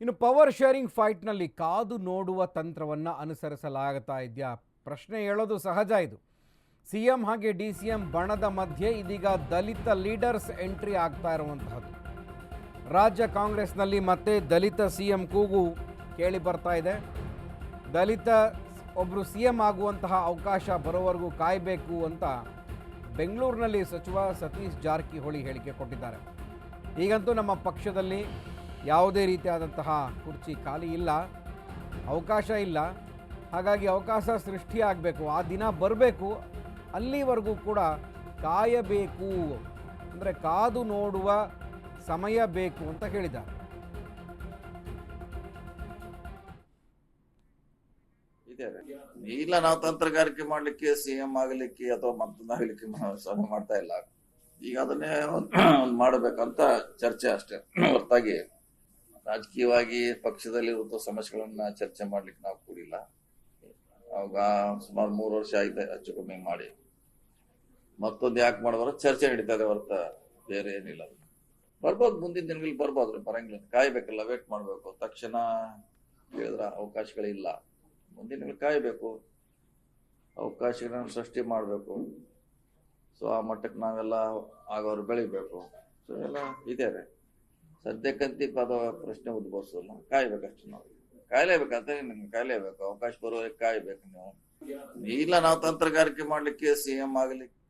ಇನ್ನು power sharing ಫೈಟ್ನಲ್ಲಿ ಕಾದು ನೋಡುವ ತಂತ್ರವನ್ನು ಅನುಸರಿಸಲಾಗುತ್ತಾ ಇದೆಯಾ? ಪ್ರಶ್ನೆ ಹೇಳೋದು ಸಹಜ ಇದು. ಸಿ ಎಂ ಹಾಗೆ ಡಿ ಸಿ ಎಂ ಬಣದ ಮಧ್ಯೆ ಇದೀಗ ದಲಿತ ಲೀಡರ್ಸ್ ಎಂಟ್ರಿ ಆಗ್ತಾ ಇರುವಂತಹದ್ದು. ರಾಜ್ಯ ಕಾಂಗ್ರೆಸ್ನಲ್ಲಿ ಮತ್ತೆ ದಲಿತ ಸಿ ಎಂ ಕೂಗು ಕೇಳಿ ಬರ್ತಾ ಇದೆ. ದಲಿತ ಒಬ್ಬರು ಸಿ ಎಂ ಆಗುವಂತಹ ಅವಕಾಶ ಬರೋವರೆಗೂ ಕಾಯಬೇಕು ಅಂತ ಬೆಂಗಳೂರಿನಲ್ಲಿ ಸಚಿವ ಸತೀಶ್ ಜಾರಕಿಹೊಳಿ ಹೇಳಿಕೆ ಕೊಟ್ಟಿದ್ದಾರೆ. ಈಗಂತೂ ನಮ್ಮ ಪಕ್ಷದಲ್ಲಿ ಯಾವುದೇ ರೀತಿಯಾದಂತಹ ಕುರ್ಚಿ ಖಾಲಿ ಇಲ್ಲ, ಅವಕಾಶ ಇಲ್ಲ. ಹಾಗಾಗಿ ಅವಕಾಶ ಸೃಷ್ಟಿಯಾಗಬೇಕು ಆ ದಿನ ಬರಬೇಕು. ಅಲ್ಲಿವರೆಗೂ ಕೂಡ ಕಾಯಬೇಕು. ಅಂದರೆ ಕಾದು ನೋಡುವ ಸಮಯ ಬೇಕು ಅಂತ ಹೇಳಿದ. ಇಲ್ಲ, ನಾವು ತಂತ್ರಗಾರಿಕೆ ಮಾಡ್ಲಿಕ್ಕೆ ಸಿಎಂ ಆಗಲಿಕ್ಕೆ ಅಥವಾ ಮತ್ತೊಂದಾಗ್ಲಿಕ್ಕೆ ಸಭೆ ಮಾಡ್ತಾ ಇಲ್ಲ. ಈಗ ಅದನ್ನೇ ಮಾಡಬೇಕಂತ ಚರ್ಚೆ ಅಷ್ಟೇ. ಹೊರತಾಗಿ ರಾಜಕೀಯವಾಗಿ ಪಕ್ಷದಲ್ಲಿ ಇರುವಂತಹ ಸಮಸ್ಯೆಗಳನ್ನ ಚರ್ಚೆ ಮಾಡ್ಲಿಕ್ಕೆ ನಾವು ಕೂಡಿಲ್ಲ. ಅವಾಗ ಸುಮಾರು ಮೂರು ವರ್ಷ ಆಯ್ತು ಹೆಚ್ಚು ಕಮ್ಮಿ ಮಾಡಿ. ಮತ್ತೊಂದು ಯಾಕೆ ಮಾಡಿದ್ರು ಚರ್ಚೆ ನಡೀತಾ ಇದೆ ಹೊರತ ಬೇರೆ ಏನಿಲ್ಲ. ಬರ್ಬೋದು, ಮುಂದಿನ ದಿನಗಳಲ್ಲಿ ಬರ್ಬೋದು, ಬರಂಗಿಲ್ಲ. ಕಾಯ್ಬೇಕಲ್ಲ ವೇಟ್ ಮಾಡ್ಬೇಕು. ತಕ್ಷಣ ಹೇಳಿದ್ರ ಅವಕಾಶಗಳಿಲ್ಲ. ಮುಂದಿನ ದಿನಗಳು ಕಾಯಬೇಕು. ಅವಕಾಶಗಳನ್ನು ಸೃಷ್ಟಿ ಮಾಡಬೇಕು. ಸೊ ಆ ಮಟ್ಟಕ್ಕೆ ನಾವೆಲ್ಲ ಆಗೋರು ಬೆಳಿಬೇಕು. ಸೊ ಎಲ್ಲ ಇದೆ. ರೀ ಸದ್ಯಕ್ಕಂತಿ ಪದ ಪ್ರಶ್ನೆ ಉದ್ಭವಿಸಲ್ಲ. ಕಾಯ್ಬೇಕಷ್ಟು ನಾವು. ಕಾಯ್ಲೇಬೇಕಂತ ನಿಮ್ಗೆ ಕಾಯಲೇಬೇಕು. ಅವಕಾಶ ಬರುವಾಗ ಕಾಯ್ಬೇಕು ನೀವು. ಇಲ್ಲ ನಾವು ತಂತ್ರಗಾರಿಕೆ ಮಾಡ್ಲಿಕ್ಕೆ ಸಿ ಎಂ ಆಗ್ಲಿಕ್ಕೆ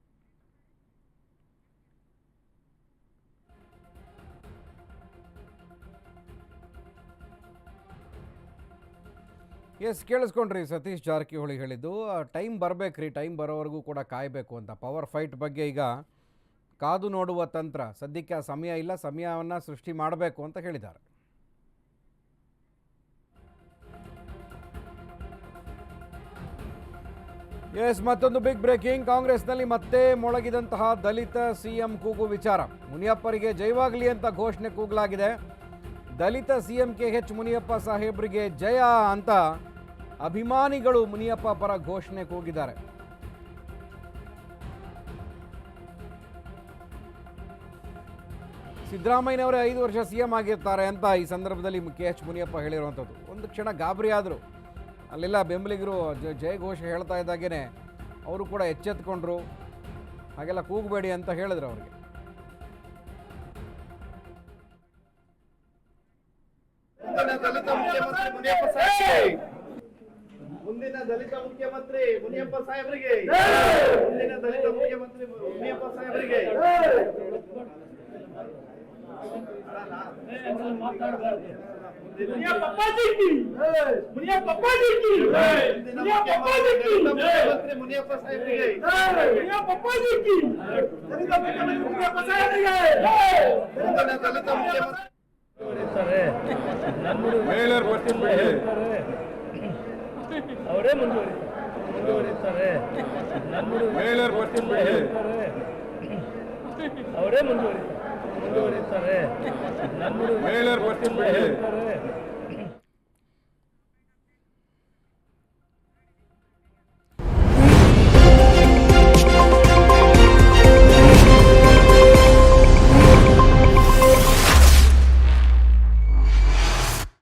ಎಸ್ ಕೇಳಿಸ್ಕೊಂಡ್ರಿ ಸತೀಶ್ ಜಾರಕಿಹೊಳಿ ಹೇಳಿದ್ದು ಟೈಮ್ ಬರಬೇಕ್ರಿ ಟೈಮ್ ಬರೋವರೆಗೂ ಕೂಡ ಕಾಯಬೇಕು ಅಂತ. ಪವರ್ ಫೈಟ್ ಬಗ್ಗೆ ಈಗ ಕಾದು ನೋಡುವ ತಂತ್ರ ಸದ್ಯಕ್ಕೆ ಸಮಯ ಇಲ್ಲ, ಸಮಯವನ್ನು ಸೃಷ್ಟಿ ಮಾಡಬೇಕು ಅಂತ ಹೇಳಿದ್ದಾರೆ. ಎಸ್, ಮತ್ತೊಂದು ಬಿಗ್ ಬ್ರೇಕಿಂಗ್ ಕಾಂಗ್ರೆಸ್ನಲ್ಲಿ ಮತ್ತೆ ಮೊಳಗಿದಂತಹ ದಲಿತ ಸಿಎಂ ಕೂಗು ವಿಚಾರ. ಮುನಿಯಪ್ಪರಿಗೆ ಜಯವಾಗಲಿ ಅಂತ ಘೋಷಣೆ ಕೂಗಲಾಗಿದೆ. Dalit CM K H Muniyappa ಸಾಹೇಬ್ರಿಗೆ ಜಯ ಅಂತ ಅಭಿಮಾನಿಗಳು ಮುನಿಯಪ್ಪ ಪರ ಘೋಷಣೆ ಕೂಗಿದ್ದಾರೆ. ಸಿದ್ದರಾಮಯ್ಯನವರೇ ಐದು ವರ್ಷ ಸಿ ಎಂ ಆಗಿರ್ತಾರೆ ಅಂತ ಈ ಸಂದರ್ಭದಲ್ಲಿ ಕೆ ಎಚ್ ಮುನಿಯಪ್ಪ ಹೇಳಿರುವಂಥದ್ದು. ಒಂದು ಕ್ಷಣ ಗಾಬರಿ ಆದರು. ಅಲ್ಲೆಲ್ಲ ಬೆಂಬಲಿಗರು ಜಯ ಘೋಷ ಹೇಳ್ತಾ ಇದ್ದಾಗೇನೆ ಅವರು ಕೂಡ ಎಚ್ಚೆತ್ಕೊಂಡ್ರು. ಹಾಗೆಲ್ಲ ಕೂಗಬೇಡಿ ಅಂತ ಹೇಳಿದ್ರು ಅವ್ರಿಗೆ. ಮುಂದಿನ ದಲಿತ ಮುಖ್ಯಮಂತ್ರಿ ಮುನಿಯಪ್ಪ ಸಾಹೇಬರಿಗೆ. ಮುಂದಿನ ದಲಿತ ಮುಖ್ಯಮಂತ್ರಿ ಮುನಿಯಪ್ಪ ಸಾಹೇಬರಿಗೆ. ಮುನಿಯಪ್ಪ ಸಾಹೇಬರಿಗೆ. ಮೇಲರ್ ಪಟ್ಟಿ ಅವರೇ ಮುಂದುವರಿ ಮುಂದುವರಿತಾರೆ. ಮೇಲರ್ ಪಟ್ಟಿ ಅವರೇ ಮುಂದುವರಿ ಮುಂದುವರಿತಾರೆ.